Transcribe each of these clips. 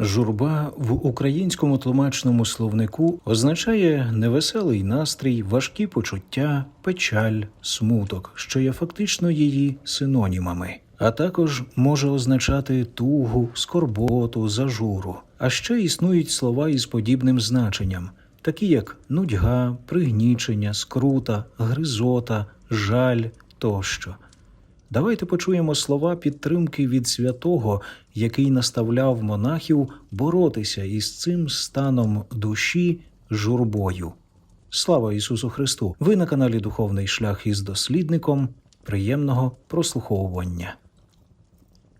Журба в українському тлумачному словнику означає невеселий настрій, важкі почуття, печаль, смуток, що є фактично її синонімами, а також може означати тугу, скорботу, зажуру. А ще існують слова із подібним значенням, такі як нудьга, пригнічення, скрута, гризота, жаль тощо. Давайте почуємо слова підтримки від святого, який наставляв монахів боротися із цим станом душі журбою. Слава Ісусу Христу! Ви на каналі Духовний Шлях із дослідником. Приємного прослуховування.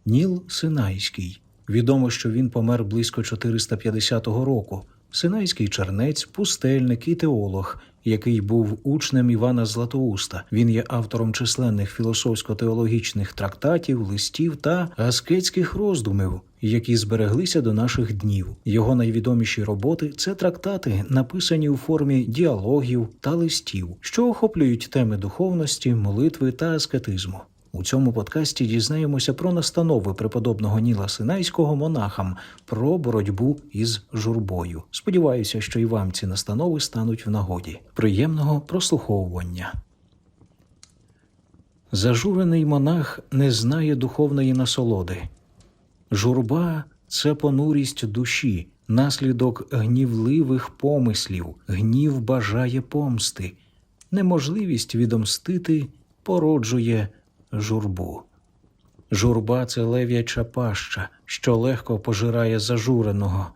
Ніл Синайський. Відомо, що він помер близько 450 року. Синайський чернець, пустельник і теолог, який був учнем Івана Златоуста. Він є автором численних філософсько-теологічних трактатів, листів та аскетських роздумів, які збереглися до наших днів. Його найвідоміші роботи це трактати, написані у формі діалогів та листів, що охоплюють теми духовності, молитви та аскетизму. У цьому подкасті дізнаємося про настанови преподобного Ніла Синайського монахам про боротьбу із журбою. Сподіваюся, що і вам ці настанови стануть в нагоді. Приємного прослуховування. Зажурений монах не знає духовної насолоди. Журба це понурість душі, наслідок гнівливих помислів, гнів бажає помсти, неможливість відомстити породжує журбу. Журба це лев'яча паща, що легко пожирає зажуреного.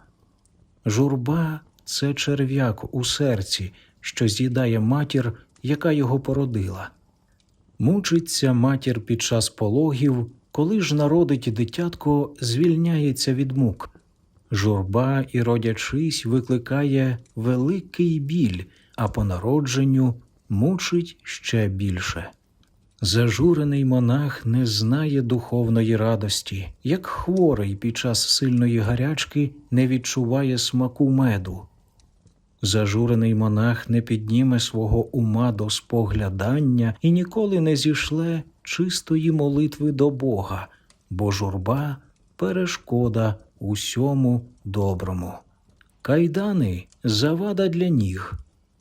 Журба це черв'як у серці, що з'їдає матір, яка його породила. Мучиться матір під час пологів, коли ж народить дитятко, звільняється від мук. Журба і родячись викликає великий біль, а по народженню мучить ще більше. Зажурений монах не знає духовної радості, як хворий під час сильної гарячки не відчуває смаку меду. Зажурений монах не підніме свого ума до споглядання і ніколи не зішле чистої молитви до Бога, бо журба перешкода усьому доброму. Кайдани завада для ніг,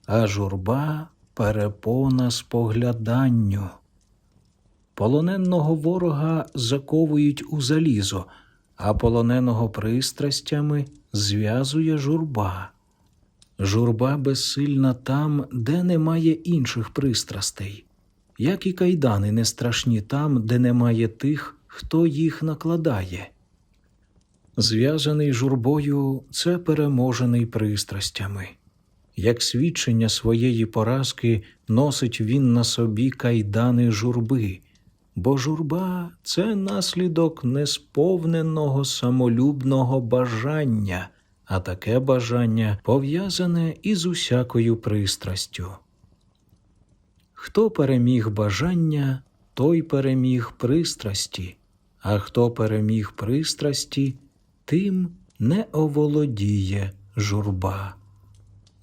а журба перепона спогляданню. Полоненного ворога заковують у залізо, а полоненого пристрастями зв'язує журба. Журба безсильна там, де немає інших пристрастей, як і кайдани не страшні там, де немає тих, хто їх накладає. Зв'язаний журбою це переможений пристрастями. Як свідчення своєї поразки носить він на собі кайдани журби, бо журба це наслідок несповненого самолюбного бажання, а таке бажання пов'язане із усякою пристрастю. Хто переміг бажання, той переміг пристрасті, а хто переміг пристрасті, тим не оволодіє журба.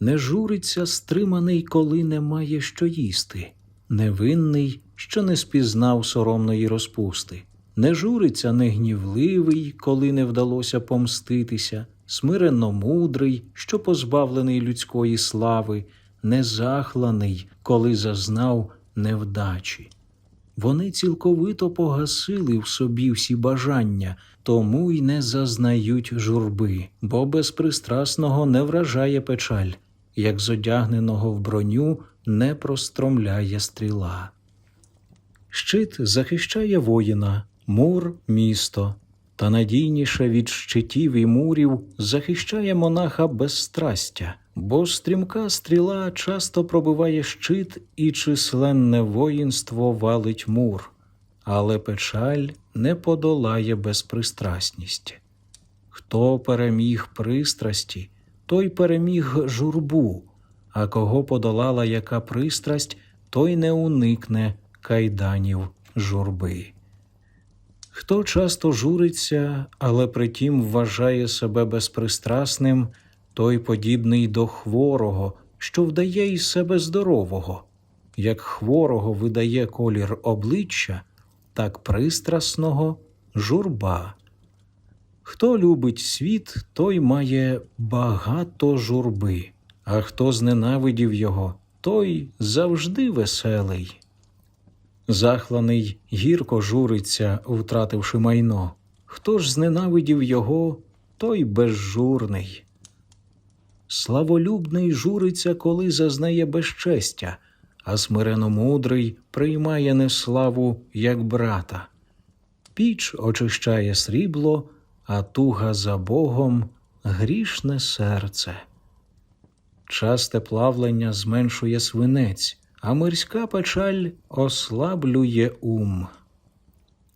Не журиться стриманий, коли немає що їсти, невинний, що не спізнав соромної розпусти, не журиться негнівливий, коли не вдалося помститися, смиренно мудрий, що позбавлений людської слави, незахланий, коли зазнав невдачі. Вони цілковито погасили в собі всі бажання, тому й не зазнають журби, бо безпристрасного не вражає печаль, як зодягненого в броню не простромляє стріла. Щит захищає воїна, мур місто, та надійніше від щитів і мурів захищає монаха безстрастя, бо стрімка стріла часто пробиває щит і численне воїнство валить мур, але печаль не подолає безпристрасність. Хто переміг пристрасті, той переміг журбу, а кого подолала яка пристрасть, той не уникне кайданів журби. Хто часто журиться, але притім вважає себе безпристрасним, той подібний до хворого, що вдає із себе здорового. Як хворого видає колір обличчя, так пристрасного журба. Хто любить світ, той має багато журби, а хто зненавидів його, той завжди веселий. Захланий гірко журиться, втративши майно. Хто ж зненавидів його, той безжурний. Славолюбний журиться, коли зазнає безчестя, а смирено-мудрий приймає неславу, як брата. Піч очищає срібло, а туга за Богом грішне серце. Часте плавлення зменшує свинець, а мирська печаль ослаблює ум.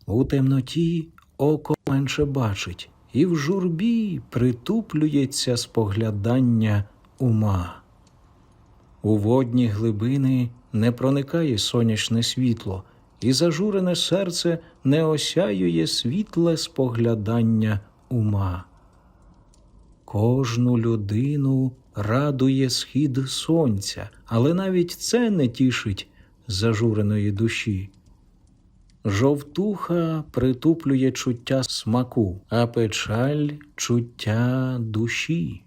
У темноті око менше бачить, і в журбі притуплюється споглядання ума. У водні глибини не проникає сонячне світло, і зажурене серце не осяює світле споглядання ума. Кожну людину радує схід сонця, але навіть це не тішить зажуреної душі. Жовтуха притуплює чуття смаку, а печаль чуття душі.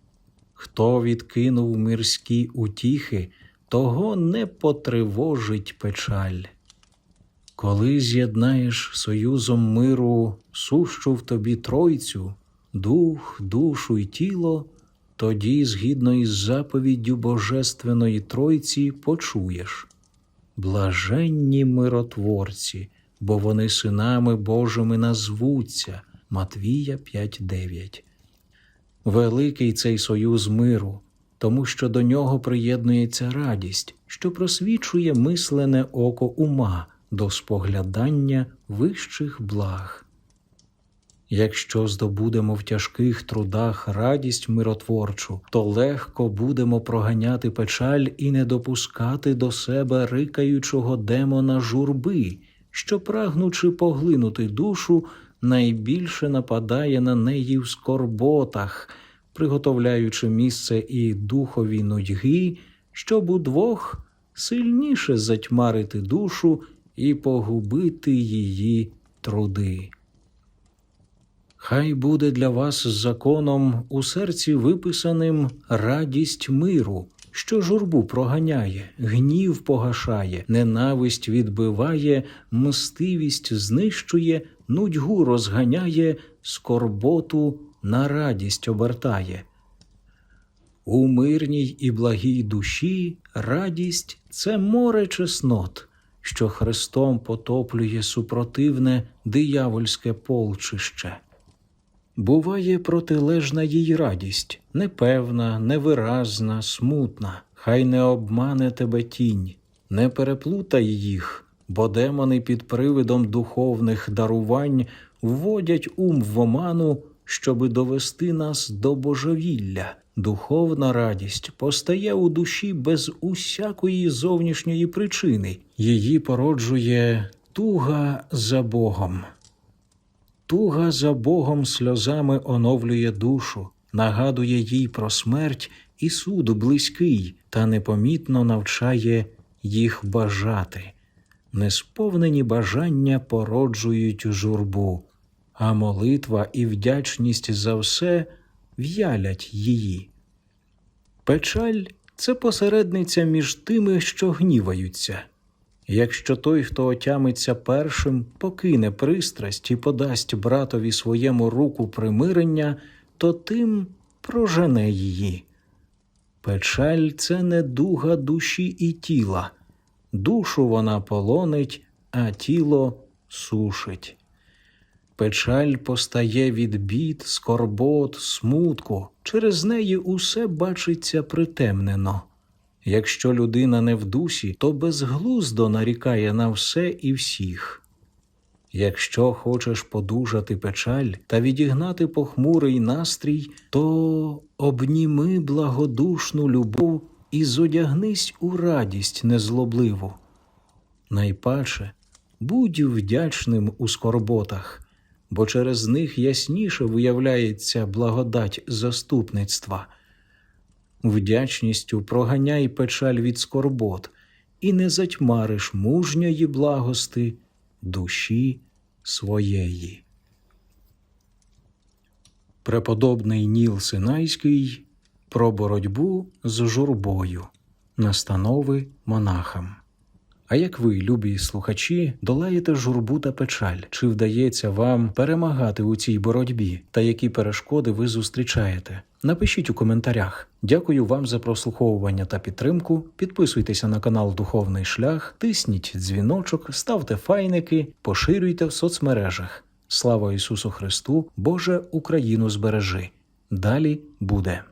Хто відкинув мирські утіхи, того не потривожить печаль. Коли з'єднаєш союзом миру сущу в тобі тройцю, дух, душу й тіло, тоді, згідно із заповіддю Божественної Тройці, почуєш блаженні миротворці, бо вони синами Божими назвуться. Матвія 5.9 Великий цей союз миру, тому що до нього приєднується радість, що просвічує мислене око ума до споглядання вищих благ. Якщо здобудемо в тяжких трудах радість миротворчу, то легко будемо проганяти печаль і не допускати до себе рикаючого демона журби, що, прагнучи поглинути душу, найбільше нападає на неї в скорботах, приготовляючи місце і духові нудьги, щоб удвох сильніше затьмарити душу і погубити її труди. Хай буде для вас законом у серці виписаним радість миру, що журбу проганяє, гнів погашає, ненависть відбиває, мстивість знищує, нудьгу розганяє, скорботу на радість обертає. У мирній і благій душі радість це море чеснот, що Христом потоплює супротивне диявольське полчище. Буває протилежна їй радість, непевна, невиразна, смутна. Хай не обмане тебе тінь, не переплутай їх, бо демони під привидом духовних дарувань вводять ум в оману, щоби довести нас до божевілля. Духовна радість постає у душі без усякої зовнішньої причини, її породжує туга за Богом. Туга за Богом сльозами оновлює душу, нагадує їй про смерть і суд близький, та непомітно навчає їх бажати. Несповнені бажання породжують журбу, а молитва і вдячність за все в'ялять її. Печаль це посередниця між тими, що гніваються. Якщо той, хто отямиться першим, покине пристрасть і подасть братові своєму руку примирення, то тим прожене її. Печаль це не дуга душі і тіла, душу вона полонить, а тіло сушить. Печаль постає від бід, скорбот, смутку, через неї усе бачиться притемнено. Якщо людина не в дусі, то безглуздо нарікає на все і всіх. Якщо хочеш подужати печаль та відігнати похмурий настрій, то обніми благодушну любов і зодягнись у радість незлобливу. Найпаче будь вдячним у скорботах, бо через них ясніше виявляється благодать заступництва. Вдячністю проганяй печаль від скорбот, і не затьмариш мужньої благости душі своєї. Преподобний Ніл Синайський про боротьбу з журбою, настанови монахам. А як ви, любі слухачі, долаєте журбу та печаль? Чи вдається вам перемагати у цій боротьбі? Та які перешкоди ви зустрічаєте? Напишіть у коментарях. Дякую вам за прослуховування та підтримку. Підписуйтеся на канал Духовний Шлях, тисніть дзвіночок, ставте файники, поширюйте в соцмережах. Слава Ісусу Христу! Боже Україну збережи! Далі буде.